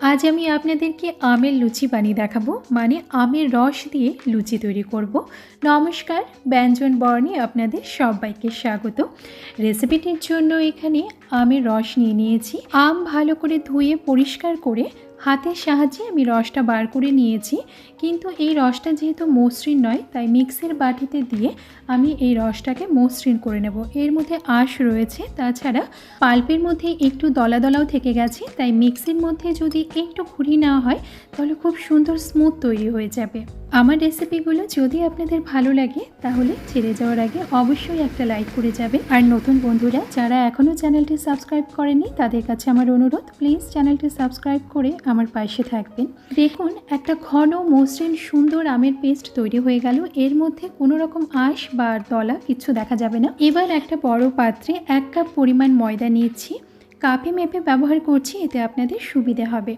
আজ আমি আপনাদেরকে আমের লুচি বানিয়ে দেখাবো মানে আমের রস দিয়ে লুচি তৈরি করব। নমস্কার, ব্যঞ্জন বর্ণে আপনাদের সবাইকে স্বাগত। রেসিপিটির জন্য এখানে আমের রস নিয়ে নিয়েছি। আম ভালো করে ধুয়ে পরিষ্কার করে হাতের সাহায্যে আমি রসটা বার করে নিয়েছি। কিন্তু এই রসটা যেহেতু মসৃণ নয়, তাই মিক্সির বাটিতে দিয়ে আমি এই রসটাকে মসৃণ করে নেব। এর মধ্যে আঁশ রয়েছে, তাছাড়া পাল্পের মধ্যে একটু দলা দলাও থেকে গেছে, তাই মিক্সির মধ্যে যদি একটু ঘুরিয়ে নেওয়া হয়, তাহলে খুব সুন্দর স্মুথ তৈরি হয়ে যাবে। আমার রেসিপিগুলো যদি আপনাদের ভালো লাগে, তাহলে ছেড়ে যাওয়ার আগে অবশ্যই একটা লাইক করে যাবে আর নতুন বন্ধুরা, যারা এখনও চ্যানেলটি সাবস্ক্রাইব করেনি তাদের কাছে আমার অনুরোধ, প্লিজ চ্যানেলটি সাবস্ক্রাইব করে আমার পাশে থাকবেন। দেখুন, একটা ঘন, মসৃণ, সুন্দর আমের পেস্ট তৈরি হয়ে গেল। এর মধ্যে কোনো রকম আঁশ বা দলা কিছু দেখা যাবে না। এবার একটা বড় পাত্রে এক কাপ পরিমাণ ময়দা নিয়েছি। কাপে মেপে ব্যবহার করছি, এতে আপনাদের সুবিধে হবে।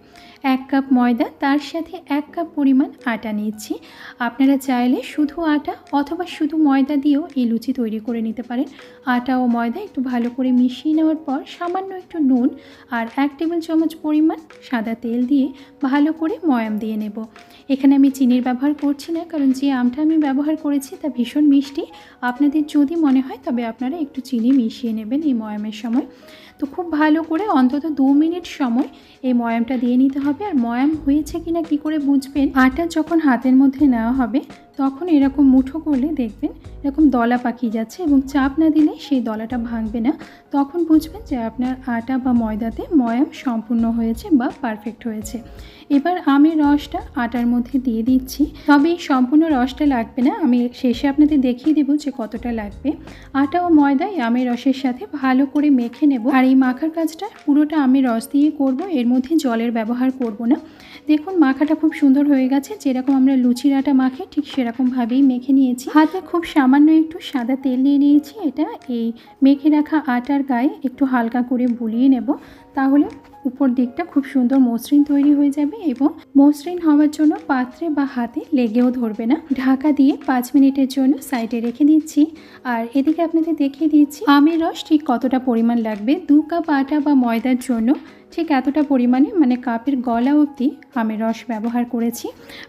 এক কাপ ময়দা, তার সাথে এক কাপ পরিমাণ আটা নিচ্ছি। আপনারা চাইলে শুধু আটা অথবা শুধু ময়দা দিয়েও এই লুচি তৈরি করে নিতে পারেন। আটা ও ময়দা একটু ভালো করে মিশিয়ে নেওয়ার পর সামান্য একটু নুন আর এক টেবিল চামচ পরিমাণ সাদা তেল দিয়ে ভালো করে ময়াম দিয়ে নেব। এখানে আমি চিনির ব্যবহার করছি না, কারণ যে আমটা আমি ব্যবহার করেছি তা ভীষণ মিষ্টি। আপনাদের যদি মনে হয়, তবে আপনারা একটু চিনি মিশিয়ে নেবেন এই ময়ামের সময়। তো খুব ভালো করে অন্তত দু মিনিট সময় এই ময়ামটা দিয়ে নিতে হবে। আর ময়াম হয়েছে কিনা কি করে বুঝবেন, আটা যখন হাতের মধ্যে নেওয়া হবে তখন এরকম মুঠো করলে দেখবেন এরকম দলা পাকিয়ে যাচ্ছে এবং চাপ না দিলে সেই দলাটা ভাঙবে না। তখন বুঝবেন যে আপনার আটা বা ময়দাতে ময়াম সম্পূর্ণ হয়েছে বা পারফেক্ট হয়েছে। এবার আমের রসটা আটার মধ্যে দিয়ে দিচ্ছি। তবে এই সম্পূর্ণ রসটা লাগবে না। আমি শেষে আপনাদের দেখিয়ে দেবো যে কতটা লাগবে। আটা ও ময়দা এই আমের রসের সাথে ভালো করে মেখে নেব। আর এই মাখার কাজটা পুরোটা আমের রস দিয়ে করব। এর মধ্যে জলের ব্যবহার করব না। দেখুন মাখাটা খুব সুন্দর হয়ে গেছে। যেরকম আমরা লুচির আটা মাখি, ঠিক সেরকমভাবেই মেখে নিয়েছি। হাতে খুব সামান্য একটু সাদা তেল নিয়ে নিয়েছি এটা। এই মেখে রাখা আটার গায়ে একটু হালকা করে বুলিয়ে নেব। তাহলে উপর দিকটা খুব সুন্দর মসৃণ তৈরি হয়ে যাবে এবং মসৃণ হওয়ার জন্য পাত্রে বা হাতে লেগেও ধরবে না। ঢাকা দিয়ে পাঁচ মিনিটের জন্য সাইডে রেখে দিচ্ছি। আর এদিকে আপনাদের দেখিয়ে দিচ্ছি, আমের রস ঠিক কতটা পরিমাণ লাগবে? দু কাপ আটা বা ময়দার জন্য ঠিক এতটা পরিমাণে মানে কাপের গলা অবধি আমের রস ব্যবহার করেছি।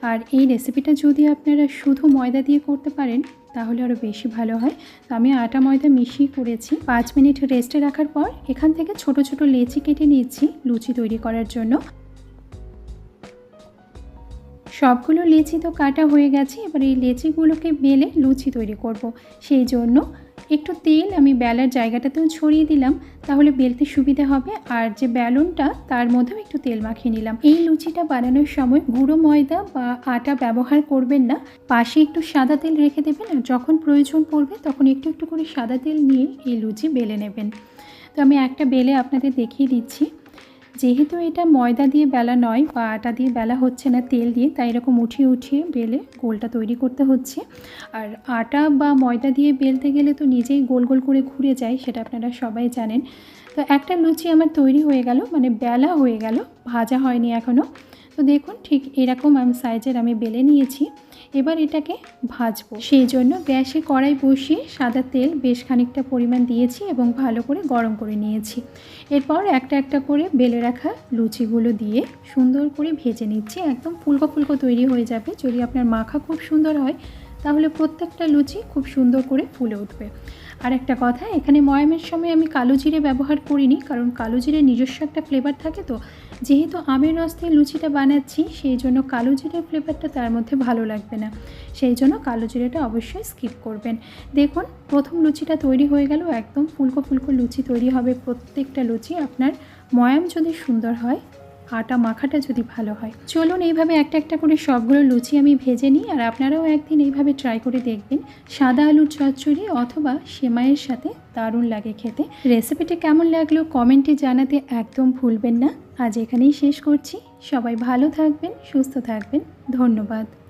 আর এই রেসিপিটা যদি আপনারা শুধু ময়দা দিয়ে করতে পারেন, তাহলে আরও বেশি ভালো হয়। তো আমি আটা ময়দা মিশিয়ে করেছি। পাঁচ মিনিট রেস্টে রাখার পর এখান থেকে ছোট ছোট লেচি কেটে নিচ্ছি লুচি তৈরি করার জন্য। সবগুলো লেচি তো কাটা হয়ে গেছে, এবার এই লেচিগুলোকে বেলে লুচি তৈরি করব। সেই জন্য একটু তেল আমি বেলার জায়গাটাতেও ছড়িয়ে দিলাম, তাহলে বেলতে সুবিধা হবে। আর যে বেলুনটা, তার মধ্যেও একটু তেল মাখিয়ে নিলাম। এই লুচিটা বানানোর সময় গুঁড়ো ময়দা বা আটা ব্যবহার করবেন না। পাশে একটু সাদা তেল রেখে দেবেন, আর যখন প্রয়োজন পড়বে, তখন একটু একটু করে সাদা তেল নিয়ে এই লুচি বেলে নেবেন। তো আমি একটা বেলে আপনাদের দেখিয়ে দিচ্ছি। যেহেতু এটা ময়দা দিয়ে বেলা নয় বা আটা দিয়ে বেলা হচ্ছে না, তেল দিয়ে, তাই এরকম উঠিয়ে উঠিয়ে বেলে গোলটা তৈরি করতে হচ্ছে। আর আটা বা ময়দা দিয়ে বেলতে গেলে তো নিজেই গোল গোল করে ঘুরে যায়, সেটা আপনারা সবাই জানেন। তো একটা লুচি আমার তৈরি হয়ে গেল মানে বেলা হয়ে গেল, ভাজা হয়নি এখনও তো দেখুন ঠিক এরকম আমি সাইজের আমি বেলে নিয়েছি। এবার এটাকে ভাজবো। সেই জন্য গ্যাসে কড়াই বসিয়ে সাদা তেল বেশ খানিকটা পরিমাণ দিয়েছি এবং ভালো করে গরম করে নিয়েছি। এরপর একটা একটা করে বেলে রাখা লুচিগুলো দিয়ে সুন্দর করে ভেজে নিচ্ছি। একদম ফুলকো ফুলকো তৈরি হয়ে যাবে। যদি আপনার মাখা খুব সুন্দর হয়, তাহলে প্রত্যেকটা লুচি খুব সুন্দর করে ফুলে উঠবে। আর একটা কথা, এখানে ময়ামের সময় আমি কালো জিরে ব্যবহার করিনি, কারণ কালো জিরে নিজস্ব একটা ফ্লেভার থাকে তো যেহেতু আমের রস দিয়ে লুচিটা বানাচ্ছি, সেই জন্য কালো জিরের ফ্লেভারটা তার মধ্যে ভালো লাগবে না। সেই জন্য কালো জিরেটা অবশ্যই স্কিপ করবেন। দেখুন, প্রথম লুচিটা তৈরি হয়ে গেল, একদম ফুলকো ফুলকো লুচি তৈরি হবে প্রত্যেকটা লুচি। আপনার ময়াম যদি সুন্দর হয় আটা মাখাটা যদি ভালো হয়। চলুন এইভাবে একটা একটা করে সবগুলো লুচি আমি ভেজে নিই আর আপনারাও একদিন এইভাবে ট্রাই করে দেখবেন। সাদা আলুর চচ্চড়ি অথবা সেমাইয়ের সাথে দারুণ লাগে খেতে। রেসিপিটা কেমন লাগল কমেন্টে জানাতে একদম ভুলবেন না। আজ এখানেই শেষ করছি। সবাই ভালো থাকবেন, সুস্থ থাকবেন। ধন্যবাদ।